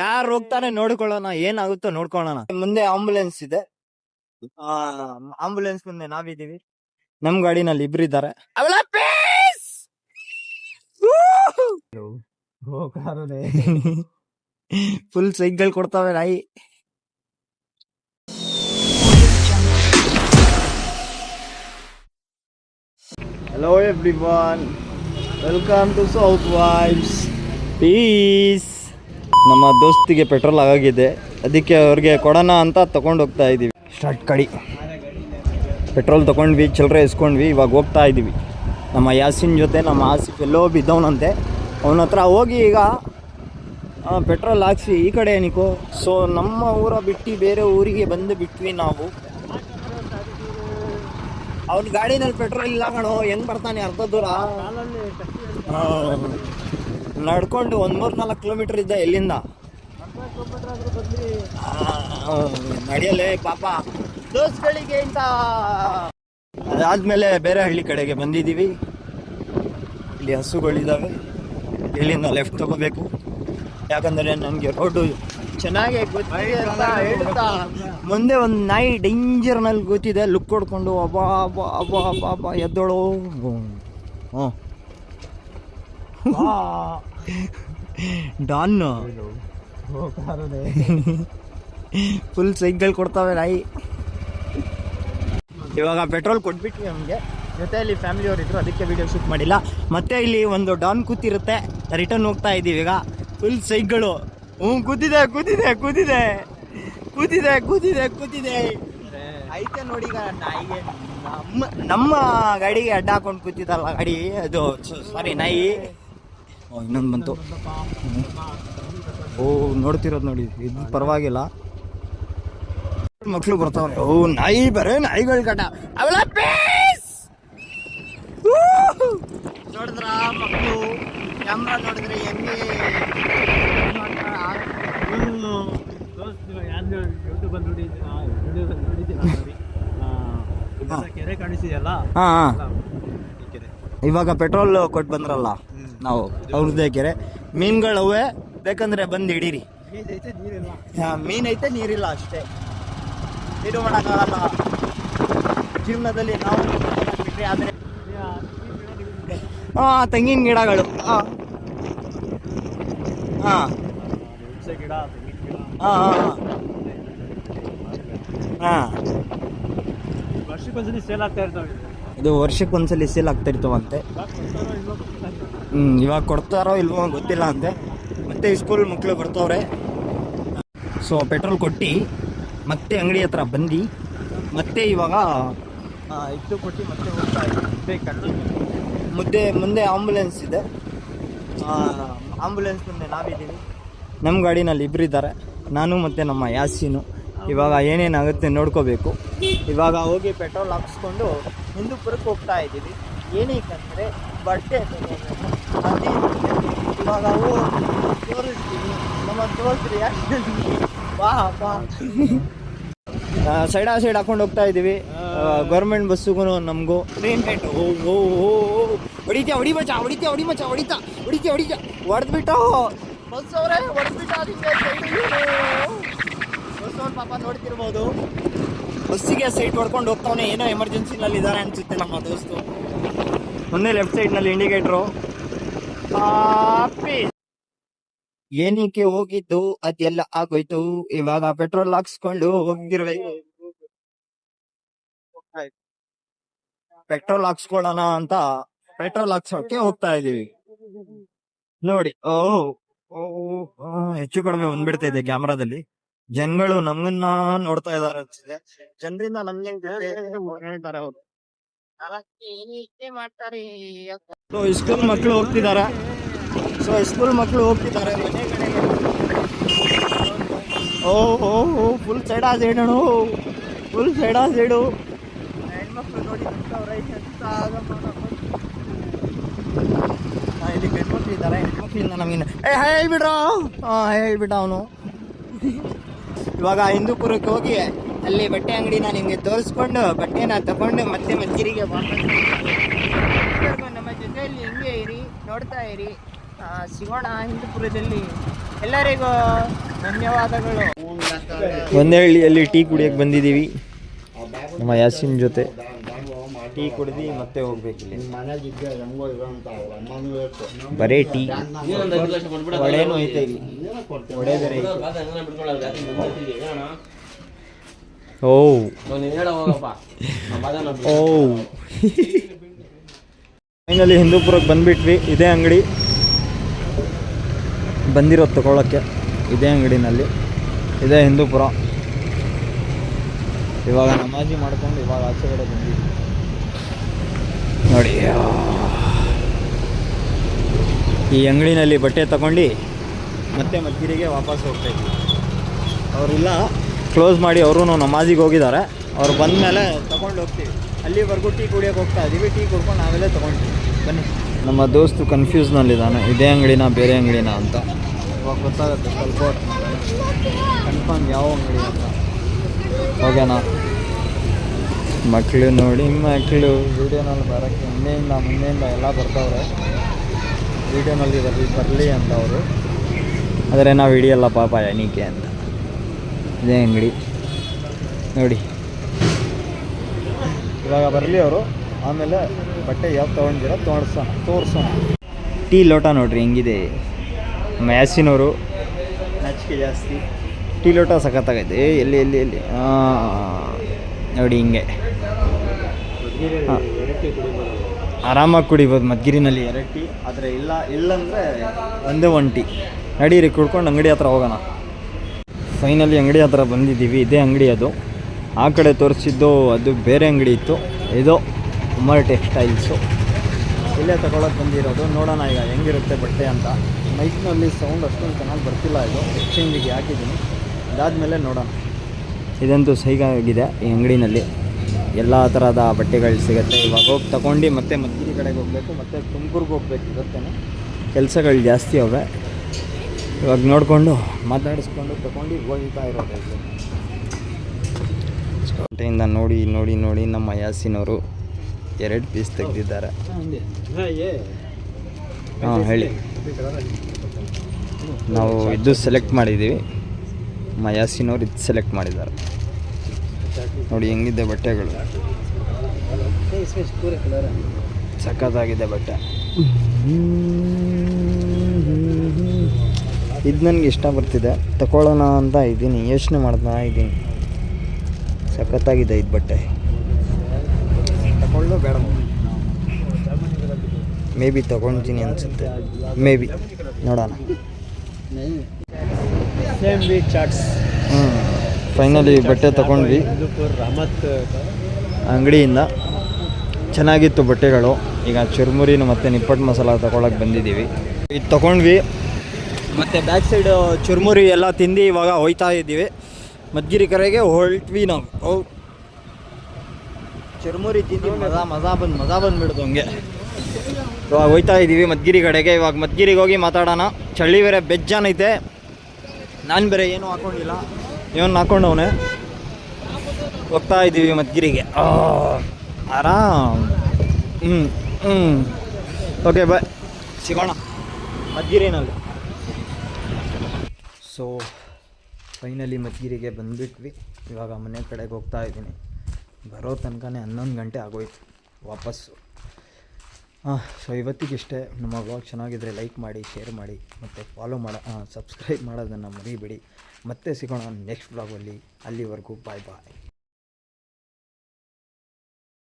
ಯಾರು ಹೋಗ್ತಾನೆ ನೋಡ್ಕೊಳ್ಳೋಣ ಏನಾಗುತ್ತೋ ನೋಡ್ಕೊಳ್ಳೋಣ. ಮುಂದೆ ಆಂಬುಲೆನ್ಸ್ ಇದೆ. ಆಂಬುಲೆನ್ಸ್ ಮುಂದೆ ನಾವಿದೀವಿ ನಮ್ ಗಾಡಿನಲ್ಲಿ ಇಬ್ರು ಇದ್ದಾರೆ. ಫುಲ್ ಸೈಕಲ್ ಕೊಡ್ತಾವೆ ನಾಯಿ. Hello everyone welcome to South Vibes peace ನಮ್ಮ ದೋಸ್ತಿಗೆ ಪೆಟ್ರೋಲ್ ಆಗಿದೆ ಅದಕ್ಕೆ ಅವ್ರಿಗೆ ಕೊಡೋಣ ಅಂತ ತಗೊಂಡು ಹೋಗ್ತಾ ಇದ್ದೀವಿ ಸ್ಟಾರ್ಟ್ ಕಡಿ. ಪೆಟ್ರೋಲ್ ತೊಗೊಂಡ್ವಿ, ಚಿಲ್ಲರೆ ಇಸ್ಕೊಂಡ್ವಿ, ಇವಾಗ ಹೋಗ್ತಾ ಇದ್ದೀವಿ ನಮ್ಮ ಯಾಸಿನ್ ಜೊತೆ ನಮ್ಮ ಆಸಿಫ್ ಎಲ್ಲೋ ಬಿದ್ದವನಂತೆ. ಅವನ ಹತ್ರ ಹೋಗಿ ಈಗ ಪೆಟ್ರೋಲ್ ಹಾಕ್ಸಿ ಈ ಕಡೆ ಏನಿಕೋ ಸೊ ನಮ್ಮ ಊರ ಬಿಟ್ಟು ಬೇರೆ ಊರಿಗೆ ಬಂದು ಬಿಟ್ವಿ ನಾವು. ಅವ್ನ ಗಾಡಿನಲ್ಲಿ ಪೆಟ್ರೋಲ್ ಇಲ್ಲ ಕಣೋ. ಹೆಂಗ್ ಬರ್ತಾನೆ ಅರ್ಧ ದೂರ? ನಡ್ಕೊಂಡು ಒಂದು ಮೂರ್ ನಾಲ್ಕು ಕಿಲೋಮೀಟರ್ ಇದ್ದ ಎಲ್ಲಿಂದ? ನಡೆಯಲ್ಲೇ ನಡೆಯಲೇ ಪಾಪ. ದೋಸ್ಗಳಿಗೆ ಅಂತ ಅದಾದ್ಮೇಲೆ ಬೇರೆ ಹಳ್ಳಿ ಕಡೆಗೆ ಬಂದಿದ್ದೀವಿ. ಇಲ್ಲಿ ಹಸುಗಳಿದ್ದಾವೆ ಇಲ್ಲಿಂದ ಲೆಫ್ಟ್ ತಗೋಬೇಕು. ಯಾಕಂದ್ರೆ ನನಗೆ ರೋಡು ಚೆನ್ನಾಗಿ ಹೇಳ್ತಾ. ಮುಂದೆ ಒಂದು ನಾಯಿ ಡೇಂಜರ್ನಲ್ಲಿ ಗೊತ್ತಿದೆ. ಲುಕ್ ಕೊಡ್ಕೊಂಡು ಅಬ್ಬಾ ಅಬ್ಬಾ ಅಬ್ಬಾ ಅಬ್ಬಾ ಅಬ್ಬಾ ಎದ್ದೋಳು. ಹ್ಞೂ ಡಾನ್. ಫುಲ್ ಸೈಕಲ್ ಕೊಡ್ತಾವೆ ನಾಯಿ. ಇವಾಗ ಪೆಟ್ರೋಲ್ ಕೊಟ್ಬಿಟ್ವಿ ನಮಗೆ. ಜೊತೆಯಲ್ಲಿ ಫ್ಯಾಮಿಲಿ ಇದ್ರು ಅದಕ್ಕೆ ವಿಡಿಯೋ ಶೂಟ್ ಮಾಡಿಲ್ಲ. ಮತ್ತೆ ಇಲ್ಲಿ ಒಂದು ಡಾನ್ ಕೂತಿರುತ್ತೆ. ರಿಟರ್ನ್ ಹೋಗ್ತಾ ಇದ್ದೀವಿ ಈಗ. ಫುಲ್ ಸೈಕ್ಗಳು ಹ್ಞೂ, ಕೂತಿದೆ ಕೂತಿದೆ ಕೂತಿದೆ. ಕೂತಿದೆ ಕೂತಿದೆ ಕೂತಿದೆ. ಐತೆ ನೋಡಿ ಈಗ ನಾಯಿಗೆ. ನಮ್ಮ ನಮ್ಮ ಗಾಡಿಗೆ ಅಡ್ಡ ಹಾಕೊಂಡು ಕೂತಿದ್ದಲ್ಲ ಗಾಡಿ. ಅದು ಸಾರಿ ನಾಯಿ. ಇನ್ನೊಂದು ಬಂತು. ಓ ನೋಡ್ತಿರೋದು ನೋಡಿ ಇದು ಪರವಾಗಿಲ್ಲ. ಮಕ್ಳು ಬರ್ತಾವ್ರೆ. ಓ ನಾಯಿ ಬರೇ ನಾಯಿಗಳು ಕಟ ಅವಳ ಪೀಸ್ ನೋಡಿದ್ರ ಮಕ್ಕಳು ಕ್ಯಾಮ್ರಾ ನೋಡಿದ್ರೆ ಹೆಂಗೆ? ಕೆರೆ ಕಾಣಿಸಿದೆಯಲ್ಲ? ಇವಾಗ ಪೆಟ್ರೋಲ್ ಕೊಟ್ಟು ಬಂದ್ರಲ್ಲ. ನಾವು ಅವ್ರದ್ದೇ ಕೆರೆ. ಮೀನ್ಗಳು ಅವೇ ಬೇಕಂದ್ರೆ ಬಂದು ಹಿಡೀರಿ. ಮೀನ್ ಮೀನೈತೆ ನೀರಿಲ್ಲ ಅಷ್ಟೇ. ಇದು ಮಾಡೋಕ್ಕಾಗಲ್ಲ. ಜೀವನದಲ್ಲಿ ನಾವು ಬಿಟ್ರೆ ಆದ್ರೆ ಹಾ ತೆಂಗಿನ ಗಿಡಗಳು. ಹಾ. ಹಾ ಹಾ, ಹಾಂ. ಹಾ. ಸೇಲ್ ಆಗ್ತಾ ಇರ್ತಾವೆ. ಇದು ವರ್ಷಕ್ಕೆ ಒಂದ್ಸಲ ಸೇಲ್ ಆಗ್ತಾ ಇರ್ತವಂತೆ ಹ್ಮ್, ಇವಾಗ ಕೊಡ್ತಾರೋ ಇಲ್ವೋ ಗೊತ್ತಿಲ್ಲ ಅಂತೆ. ಮತ್ತೆ ಸ್ಕೂಲ್ ಮಕ್ಕಳು ಬರ್ತವ್ರೆ. ಸೊ ಪೆಟ್ರೋಲ್ ಕೊಟ್ಟು, ಮತ್ತೆ ಅಂಗಡಿ ಹತ್ರ ಬಂದು, ಮತ್ತೆ ಇವಾಗ ಇಟ್ಟು ಕೊಟ್ಟು ಮತ್ತೆ ಹೋಗ್ತಾ ಮುದ್ದೆ ಮುಂದೆ ಆಂಬುಲೆನ್ಸ್ ಇದೆ. ಆಂಬುಲೆನ್ಸ್ ಮುಂದೆ ನಾವಿದ್ದೀವಿ. ನಮ್ಮ ಗಾಡಿನಲ್ಲಿ ಇಬ್ಬರು ಇದ್ದಾರೆ. ನಾನು ಮತ್ತು ನಮ್ಮ ಯಾಸೀನು. ಇವಾಗ ಏನೇನಾಗುತ್ತೆ ನೋಡ್ಕೋಬೇಕು. ಇವಾಗ ಹೋಗಿ ಪೆಟ್ರೋಲ್ ಹಾಕ್ಸ್ಕೊಂಡು ಹಿಂದೂಪುರಕ್ಕೆ ಹೋಗ್ತಾ ಇದ್ದೀವಿ. ಏನಕ್ಕಂದರೆ ಬಟ್ಟೆ. ಅದೇ ಇವಾಗ ಅವು ತೋರಿಸ್ತೀನಿ. ನಮ್ಮ ತೋರಿಸ್ರಿ ಬಾ ಬಾ. ಸೈಡ್ ಆ ಸೈಡ್ ಹಾಕೊಂಡು ಹೋಗ್ತಾ ಇದೀವಿ ಗೌರ್ಮೆಂಟ್ ಬಸ್ಸಿಗೂ ನಮಗೂ. ಟ್ರೈನ್ ಟೈಟ್ ಓ ಓ ಓ ಹೊಡಿತೀಯ ಹೊಡಿ ಮಚ್ಚ ಹೊಡಿತ್ಯಾ ಹೊಡಿ ಮಚ್ಚ ಹೊಡಿತಾ ಹೊಡಿತ್ಯಾ ಹೊಡಿತ್ಯಾ. ಹೊಡೆದ್ಬಿಟ್ಟು. ಬಸ್ ಅವರೇ ಹೊಡೆದ್ಬಿಟ್ಟು ಅದಕ್ಕೆ ಬಸ್ ಅವ್ರ ಪಾಪ ನೋಡ್ತಿರ್ಬೋದು. ಬಸ್ಸಿಗೆ ಸೈಟ್ ಹೊಡ್ಕೊಂಡು ಹೋಗ್ತಾವನೆ, ಏನೋ ಎಮರ್ಜೆನ್ಸಿನಲ್ಲಿ ಇದ್ದಾರೆ ಅನ್ಸುತ್ತೆ ನಮ್ಮ ದೋಸ್ತು. ಮೊನ್ನೆ ಲೆಫ್ಟ್ ಸೈಡ್ನಲ್ಲಿ ಇಂಡಿಕೇಟ್ರು ಏನಕ್ಕೆ ಹೋಗಿದ್ದು? ಅದೆಲ್ಲ ಆಗೋಯ್ತು. ಇವಾಗ ಪೆಟ್ರೋಲ್ ಹಾಕ್ಸ್ಕೊಂಡು ಹೋಗಿರ್ಬೇಕು. ಪೆಟ್ರೋಲ್ ಹಾಕ್ಸ್ಕೊಳ್ಳೋಣ ಅಂತ ಪೆಟ್ರೋಲ್ ಹಾಕ್ಸೋಕೆ ಹೋಗ್ತಾ ಇದೀವಿ ನೋಡಿ ಓಹ್, ಹೆಚ್ಚು ಕಡಿಮೆ ಬಂದ್ಬಿಡ್ತಾ ಇದೆ ಕ್ಯಾಮ್ರಾದಲ್ಲಿ. ಜನಗಳು ನಮ್ಮನ್ನ ನೋಡ್ತಾ ಇದಾರೆ ಅನ್ಸಿದೆ ಜನರಿಂದ ನಮ್ಗೆ ಹೇಳ್ತಾರೆ ಅವರು. ಸೊ ಸ್ಕೂಲ್ ಮಕ್ಕಳು ಹೋಗ್ತಿದ್ದಾರೆ ಸೊ ಸ್ಕೂಲ್ ಮಕ್ಕಳು ಹೋಗ್ತಿದ್ದಾರೆ ಓ ಓ ಫುಲ್ ಸೈಡ್ ಆ ಸೈಡಣು ಫುಲ್ ಸೈಡ್ ಆ ಸೈಡು ಹೆಣ್ಮಕ್ಳು ನೋಡಿ ಎಂತ ಇಲ್ಲಿ ಗಂಡ್ಮಕ್ಳು ಇದ್ದಾರೆ ಹೆಣ್ಮಕ್ಳಿಂದ ನಮಗಿನ್ನ ಏ ಹೇಳ್ಬಿಡ್ರ? ಹಾ ಹೇಳ್ಬಿಟ್ಟ ಅವನು. ಇವಾಗ ಹಿಂದೂಪುರಕ್ಕೆ ಹೋಗಿ ಅಲ್ಲಿ ಬಟ್ಟೆ ಅಂಗಡಿನ ನಿಮಗೆ ತೋರಿಸ್ಕೊಂಡು ಬಟ್ಟೆನ ತಗೊಂಡು ಮತ್ತೆ ಮಜ್ಜಿರಿಗೆ ನಮ್ಮ ಜೊತೆಯಲ್ಲಿ ಹಿಂಗೆ ಇರಿ, ನೋಡ್ತಾ ಇರಿ. ಸಿಗೋಣ ಹಿಂದೂಪುರದಲ್ಲಿ ಎಲ್ಲರಿಗೂ ಧನ್ಯವಾದಗಳು. ಒಂದೇ ಹಳ್ಳಿಯಲ್ಲಿ ಟೀ ಕುಡಿಯಕ್ಕೆ ಬಂದಿದ್ದೀವಿ. ನಮ್ಮ ಯಾಸಿನ್ ಜೊತೆ. ಟೀ ಕುಡ್ದು ಮತ್ತೆ ಹೋಗ್ಬೇಕು ಇಲ್ಲಿ. ಬರೇ ಟೀ. ವಡೆನೂ ಐತೆ ಇಲ್ಲಿ. ವಡೆ ಬೇರೆ ಐತೆ. ಓ. ಓ ಫೈನಲಿ ಹಿಂದೂಪುರಕ್ಕೆ ಬಂದ್ಬಿಟ್ವಿ ಇದೇ ಅಂಗಡಿ. ಬಂದಿರೋದು ತಗೊಳ್ಳೋಕ್ಕೆ ಇದೇ ಅಂಗಡಿನಲ್ಲಿ. ಇದೇ ಹಿಂದೂಪುರ. ಇವಾಗ ನಮಾಜಿ ಮಾಡ್ಕೊಂಡು ಇವಾಗ ಆಚೆ ಕಡೆ ಬಂದಿದ್ವಿ ನೋಡಿ ಈ ಅಂಗಡಿನಲ್ಲಿ ಬಟ್ಟೆ ತಗೊಂಡು ಮತ್ತೆ ಮದ್ಗಿರಿಗೆ ವಾಪಸ್ ಹೋಗ್ತಾಯಿದ್ವಿ ಅವರಿಲ್ಲ ಕ್ಲೋಸ್ ಮಾಡಿ ಅವರು ನಮಾಜಿಗೆ ಹೋಗಿದ್ದಾರೆ. ಅವ್ರು ಬಂದ ಮೇಲೆ ತೊಗೊಂಡು ಹೋಗ್ತೀವಿ. ಅಲ್ಲಿವರೆಗೂ ಟೀ ಕುಡಿಯೋಕೆ ಹೋಗ್ತಾ ಇದ್ದೀವಿ ಟೀ ಕುಡ್ಕೊಂಡು ಆಮೇಲೆ ತೊಗೊಂಡ್ವಿ. ಬನ್ನಿ. ನಮ್ಮ ದೋಸ್ತು ಕನ್ಫ್ಯೂಸ್ನಲ್ಲಿದ್ದಾನೆ, ಇದೇ ಅಂಗಡಿನ, ಬೇರೆ ಅಂಗಡಿನ ಅಂತ. ಇವಾಗ ಗೊತ್ತಾಗುತ್ತೆ ಸ್ವಲ್ಪ ಕನ್ಫರ್ಮ್ ಯಾವ ಅಂಗಡಿ ಅಂತ. ಹೋಗೋಣ ಮಕ್ಕಳು ನೋಡಿ ಮಕ್ಕಳು ವೀಡಿಯೋನಲ್ಲಿ ಬರೋಕ್ಕೆ ಹಿಂದೆಯಿಂದ ಮುಂದೆಯಿಂದ ಎಲ್ಲ ಬರ್ತಾವ್ರೆ ವೀಡಿಯೋನಲ್ಲಿ ಬರಲಿ ಬರಲಿ ಅಂತ ಅವರು ಆದರೆ ನಾವು ಹಿಡಿಯಲ್ಲ ಪಾಪ ಎಣಿಕೆ ಅಂತ. ಇದೇ ಅಂಗಡಿ. ನೋಡಿ. ಇವಾಗ ಬರಲಿ ಅವರು. ಆಮೇಲೆ ಬಟ್ಟೆ ಯಾವ್ದು ತೊಗೊಂಡಿರೋ ತೋರ್ಸೋಣ ತೋರಿಸೋಣ. ಟೀ ಲೋಟ ನೋಡ್ರಿ ಹೆಂಗಿದೆ? ಮ್ಯಾಸಿನವರು ನಚಿಕೆ ಜಾಸ್ತಿ. ಟೀ ಲೋಟ ಸಖತ್ತಾಗೈತೆ. ಎಲ್ಲಿ ಎಲ್ಲಿ ಎಲ್ಲಿ? ನೋಡಿ ಹಿಂಗೆ. ಹಾ. ಆರಾಮಾಗಿ ಕುಡಿಬೋದು. ಮದ್ಗಿರಿನಲ್ಲಿ ಎರಡು ಟೀ ಆದರೆ ಇಲ್ಲ ಇಲ್ಲಂದರೆ ಒಂದೇ ಒನ್ ಟೀ ನಡೀರಿ ಕುಡ್ಕೊಂಡು ಅಂಗಡಿ ಹತ್ರ ಹೋಗೋಣ. ಫೈನಲಿ ಅಂಗಡಿ ಹತ್ರ ಬಂದಿದ್ದೀವಿ ಇದೇ ಅಂಗಡಿ ಅದು. ಆ ಕಡೆ ತೋರಿಸಿದ್ದು ಅದು ಬೇರೆ ಅಂಗಡಿ ಇತ್ತು. ಇದು ಉಮರ್ ಟೆಕ್ಸ್ಟೈಲ್ಸು. ಇಲ್ಲೇ ತಗೊಳಕ್ಕೆ ಬಂದಿರೋದು. ನೋಡೋಣ ಈಗ ಹೆಂಗಿರುತ್ತೆ ಬಟ್ಟೆ ಅಂತ. ಮೈಕ್ನಲ್ಲಿ ಸೌಂಡ್ ಅಷ್ಟೊಂದು ಚೆನ್ನಾಗಿ ಬರ್ತಿಲ್ಲ ಇದು. ಎಕ್ಸ್ಚೇಂಜಿಗೆ ಹಾಕಿದ್ದೀನಿ. ಇದಾದಮೇಲೆ ನೋಡೋಣ. ಇದಂತೂ ಸೈಗಾಗಿದೆ ಈ ಅಂಗಡಿನಲ್ಲಿ. ಎಲ್ಲ ಥರದ ಬಟ್ಟೆಗಳು ಸಿಗುತ್ತೆ. ಇವಾಗ ಹೋಗಿ ತಗೊಂಡು ಮತ್ತೆ ಮದ್ಗಿರಿ ಕಡೆಗೆ ಹೋಗಬೇಕು, ಮತ್ತು ತುಮಕೂರ್ಗೆ ಹೋಗ್ಬೇಕು ಇವತ್ತೇನೆ ಕೆಲಸಗಳು ಜಾಸ್ತಿ ಅವೆ. ಇವಾಗ ನೋಡಿಕೊಂಡು ಮಾತಾಡಿಸ್ಕೊಂಡು ತಗೊಂಡು ಹೋಗ್ತಾ ಇರೋದು ನೋಡಿ ನೋಡಿ ನೋಡಿ ನಮ್ಮ ಯಾಸಿನವರು ಎರಡು ಪೀಸ್ ತೆಗೆದಿದ್ದಾರೆ. ಹಾಂ, ಹೇಳಿ. ನಾವು ಇದು ಸೆಲೆಕ್ಟ್ ಮಾಡಿದ್ದೀವಿ. ಮಯಾಸಿನವ್ರು ಇದು ಸೆಲೆಕ್ಟ್ ಮಾಡಿದ್ದಾರೆ. ನೋಡಿ ಹೆಂಗಿದೆ ಬಟ್ಟೆಗಳು? ಸಖತ್ತಾಗಿದೆ ಬಟ್ಟೆ. ಇದು ನನಗೆ ಇಷ್ಟ ಬರ್ತಿದೆ. ತಗೊಳ್ಳೋಣ ಅಂತ ಇದ್ದೀನಿ. ಯೋಚನೆ ಮಾಡ್ತಾ ಇದ್ದೀನಿ. ಸಖತ್ತಾಗಿದೆ ಇದು ಬಟ್ಟೆ. ತಗೊಳ್ಳೋ ಬೇಡ. ಮೇ ಬಿ ತೊಗೊಳ್ತೀನಿ ಅನಿಸುತ್ತೆ. ಮೇ ಬಿ ನೋಡೋಣ. ಹ್ಞೂ ಫೈನಲಿ ಬಟ್ಟೆ ತಗೊಂಡ್ವಿ. ಅಂಗಡಿಯಿಂದ. ಚೆನ್ನಾಗಿತ್ತು ಬಟ್ಟೆಗಳು. ಈಗ ಚುರುಮುರಿನ ಮತ್ತು ನಿಪ್ಪಟ್ಟು ಮಸಾಲ ತಗೊಳಕ್ಕೆ ಬಂದಿದ್ದೀವಿ. ಇದು ತಗೊಂಡ್ವಿ. ಮತ್ತು ಬ್ಯಾಕ್ ಸೈಡು ಚುರುಮುರಿ ಎಲ್ಲ ತಿಂದು ಇವಾಗ ಹೋಯ್ತಾ ಇದ್ದೀವಿ. ಮದ್ಗಿರಿ ಕರೆಗೆ ಹೊರಟ್ವಿ ನಾವು. ಓ. ಚುರುಮುರಿ ತಿಂದು ಮಜಾ ಮಜಾ ಬಂದು ಮಜಾ ಬಂದುಬಿಡ್ತು ಹಂಗೆ. ಇವಾಗ ಹೋಯ್ತಾ ಇದ್ದೀವಿ ಮದ್ಗಿರಿ ಕಡೆಗೆ. ಇವಾಗ ಮದ್ಗಿರಿಗೆ ಹೋಗಿ ಮಾತಾಡೋಣ. ಚಳಿ ಬೇರೆ ಬೆಜ್ಜಾನೈತೆ ನಾನು ಬೇರೆ ಏನೂ ಹಾಕೊಂಡಿಲ್ಲ. ಇವನು ಹಾಕೊಂಡವನೆ. ಹೋಗ್ತಾ ಇದ್ದೀವಿ ಮದ್ಗಿರಿಗೆ ಆರಾಮ್. ಹ್ಞೂ ಹ್ಞೂ ಓಕೆ ಬಾಯ್ ಸಿಗೋಣ. ಮದ್ಗಿರಿನಲ್ಲಿ ಸೊ ಫೈನಲಿ ಮದ್ಗಿರಿಗೆ ಬಂದುಬಿಟ್ವಿ. ಇವಾಗ ಮನೆ ಕಡೆಗೆ ಹೋಗ್ತಾ ಇದ್ದೀನಿ ಬರೋ ತನಕನೇ ಹನ್ನೊಂದು ಗಂಟೆ ಆಗೋಯ್ತು. ವಾಪಸ್ಸು. ಸೊ ಇವತ್ತಿಗಿಷ್ಟೇ ನಮ್ಮ ವ್ಲಾಗ್ ಚೆನ್ನಾಗಿದ್ದರೆ ಲೈಕ್ ಮಾಡಿ ಶೇರ್ ಮಾಡಿ, ಮತ್ತು ಫಾಲೋ ಮಾಡ ಸಬ್ಸ್ಕ್ರೈಬ್ ಮಾಡೋದನ್ನು ಮರಿಬೇಡಿ. ಮತ್ತೆ ಸಿಗೋಣ ನೆಕ್ಸ್ಟ್ ವ್ಲಾಗಲ್ಲಿ ಅಲ್ಲಿವರೆಗೂ ಬಾಯ್ ಬಾಯ್